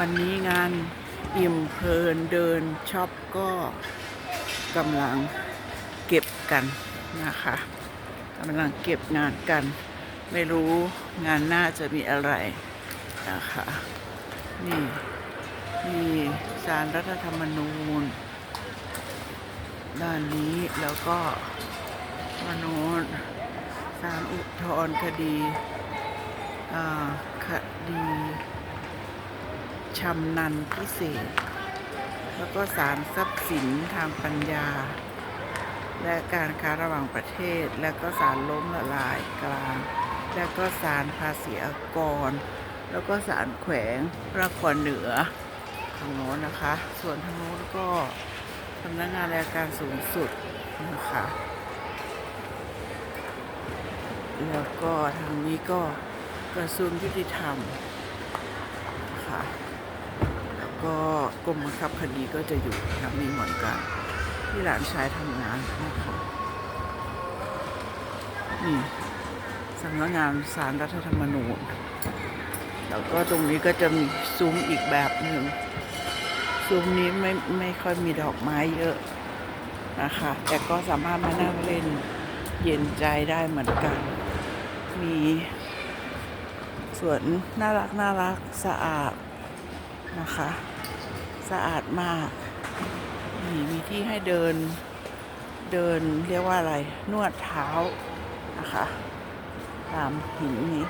วันนี้งานอิ่มเพลินเดินช็อปก็กำลังเก็บกันนะคะกำลังเก็บงานกัน ไม่รู้งานหน้าจะมีอะไรนะคะนี่นี่สารรัฐธรรมนูญ ด้านนี้แล้วก็มโนนสารอุทธรณคดีอ่าคดี ชำนันพิเศษ แล้วก็สารทรัพย์สินทางปัญญา และการค้าระหว่างประเทศ และก็สารล้มละลายกลาง และก็สารภาษีอากร แล้วก็สารแขวงพระนครเหนือทางโน้นนะคะ ส่วนทางโน้นก็สำนักงานอัยการสูงสุดนะคะแล้วก็ทางนี้ก็กระทรวงยุติธรรมนะคะ ก็กรมบังคับคดีก็จะอยู่ทางนี้เหมือนกันที่หลานชายทำงานนะคะนี่สำนักงานสารรัฐธรรมนูญแล้วก็ตรงนี้ก็จะมีซุ้มอีกแบบหนึ่งซุ้มนี้ไม่ไม่ค่อยมีดอกไม้เยอะนะคะ แต่ก็สามารถมานั่งเล่นเย็นใจได้เหมือนกัน มีสวนน่ารักน่ารักสะอาดนะคะ สะอาดมากมีมีที่ให้เดินเดินเรียกว่าอะไร นวดเท้านะคะ ตามหินนี้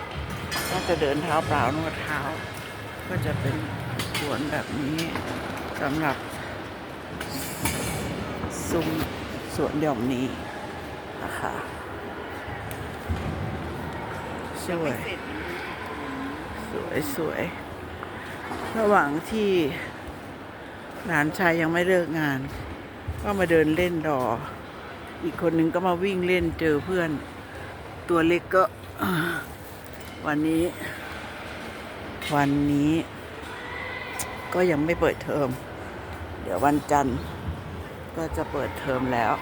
ก็จะเดินเท้าเปล่านวดเท้า ก็จะเป็นสวนแบบนี้สำหรับซุ้มสวนหย่อมนี้นะคะสวย สวยสวย ระหว่างที่ หลานชายยังไม่เลิกงาน ก็มาเดินเล่นดอ อีกคนนึงก็มาวิ่งเล่นเจอเพื่อน ตัวเล็กก็ วันนี้ วันนี้ ก็ยังไม่เปิดเทอม เดี๋ยววันจันทร์ก็จะเปิดเทอมแล้ว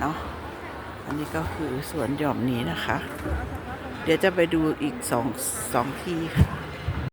เนาะอันนี้ก็คือสวนหย่อมนี้นะคะ เดี๋ยวจะไปดูอีกสองสองที่ค่ะ